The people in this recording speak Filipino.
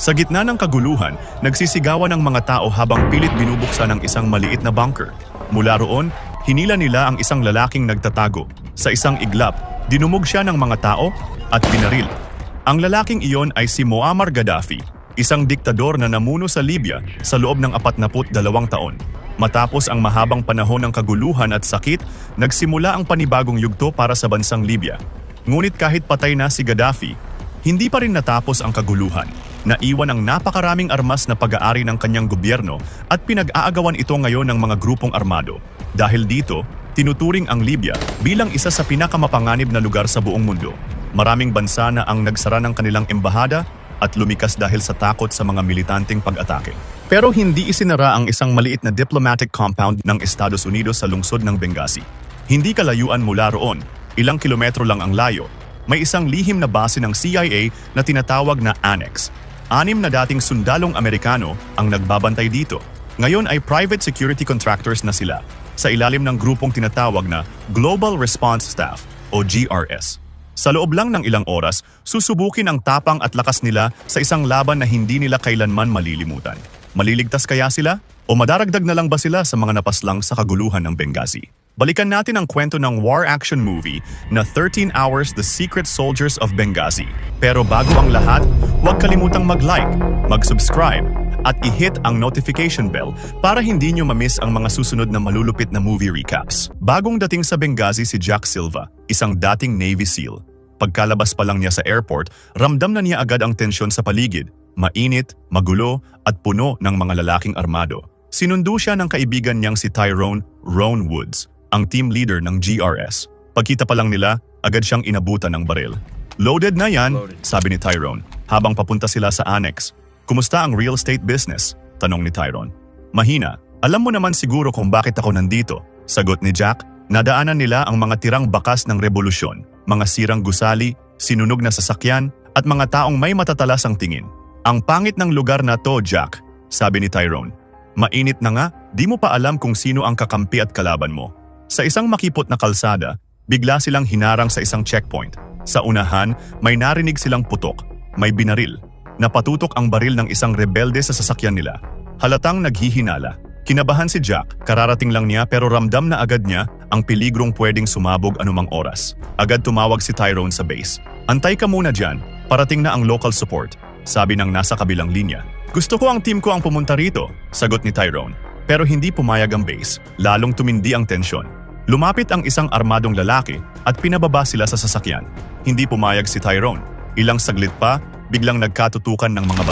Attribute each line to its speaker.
Speaker 1: Sa gitna ng kaguluhan, nagsisigawan ang mga tao habang pilit binubuksan ang isang maliit na bunker. Mula roon, hinila nila ang isang lalaking nagtatago. Sa isang iglap, dinumog siya ng mga tao at binaril. Ang lalaking iyon ay si Muammar Gaddafi, isang diktador na namuno sa Libya sa loob ng 42 taon. Matapos ang mahabang panahon ng kaguluhan at sakit, nagsimula ang panibagong yugto para sa bansang Libya. Ngunit kahit patay na si Gaddafi, hindi pa rin natapos ang kaguluhan. Naiwan ang napakaraming armas na pag-aari ng kanyang gobyerno at pinag-aagawan ito ngayon ng mga grupong armado. Dahil dito, tinuturing ang Libya bilang isa sa pinakamapanganib na lugar sa buong mundo. Maraming bansa na ang nagsara ng kanilang embahada at lumikas dahil sa takot sa mga militanteng pag-atake. Pero hindi isinara ang isang maliit na diplomatic compound ng Estados Unidos sa lungsod ng Benghazi. Hindi kalayuan mula roon, ilang kilometro lang ang layo, may isang lihim na base ng CIA na tinatawag na Annex. Anim na dating sundalong Amerikano ang nagbabantay dito. Ngayon ay private security contractors na sila sa ilalim ng grupong tinatawag na Global Response Staff o GRS. Sa loob lang ng ilang oras, susubukin ang tapang at lakas nila sa isang laban na hindi nila kailanman malilimutan. Maliligtas kaya sila? O madaragdag na lang ba sila sa mga napaslang sa kaguluhan ng Benghazi? Balikan natin ang kwento ng war action movie na 13 Hours The Secret Soldiers of Benghazi. Pero bago ang lahat, huwag kalimutang mag-like, mag-subscribe, at i-hit ang notification bell para hindi nyo mamiss ang mga susunod na malulupit na movie recaps. Bagong dating sa Benghazi si Jack Silva, isang dating Navy SEAL. Pagkalabas pa lang niya sa airport, ramdam na niya agad ang tensyon sa paligid. Mainit, magulo, at puno ng mga lalaking armado. Sinundo siya ng kaibigan niyang si Tyrone Ron Woods, ang team leader ng GRS. Pagkita pa lang nila, agad siyang inabutan ng baril. Loaded na yan, sabi ni Tyrone, habang papunta sila sa annex. Kumusta ang real estate business? Tanong ni Tyrone. Mahina, alam mo naman siguro kung bakit ako nandito. Sagot ni Jack, nadaanan nila ang mga tirang bakas ng revolusyon, mga sirang gusali, sinunog na sasakyan, at mga taong may matatalasang tingin. Ang pangit ng lugar na to, Jack, sabi ni Tyrone. Mainit na nga, di mo pa alam kung sino ang kakampi at kalaban mo. Sa isang makipot na kalsada, bigla silang hinarang sa isang checkpoint. Sa unahan, may narinig silang putok, may binaril. Napatutok ang baril ng isang rebelde sa sasakyan nila. Halatang naghihinala. Kinabahan si Jack, kararating lang niya pero ramdam na agad niya ang peligrong pwedeng sumabog anumang oras. Agad tumawag si Tyrone sa base. Antay ka muna dyan, parating na ang local support, sabi ng nasa kabilang linya. Gusto ko ang team ko ang pumunta rito, sagot ni Tyrone. Pero hindi pumayag ang base, lalong tumindi ang tensyon. Lumapit ang isang armadong lalaki at pinababa sila sa sasakyan. Hindi pumayag si Tyrone. Ilang saglit pa, biglang nagkatutukan ng mga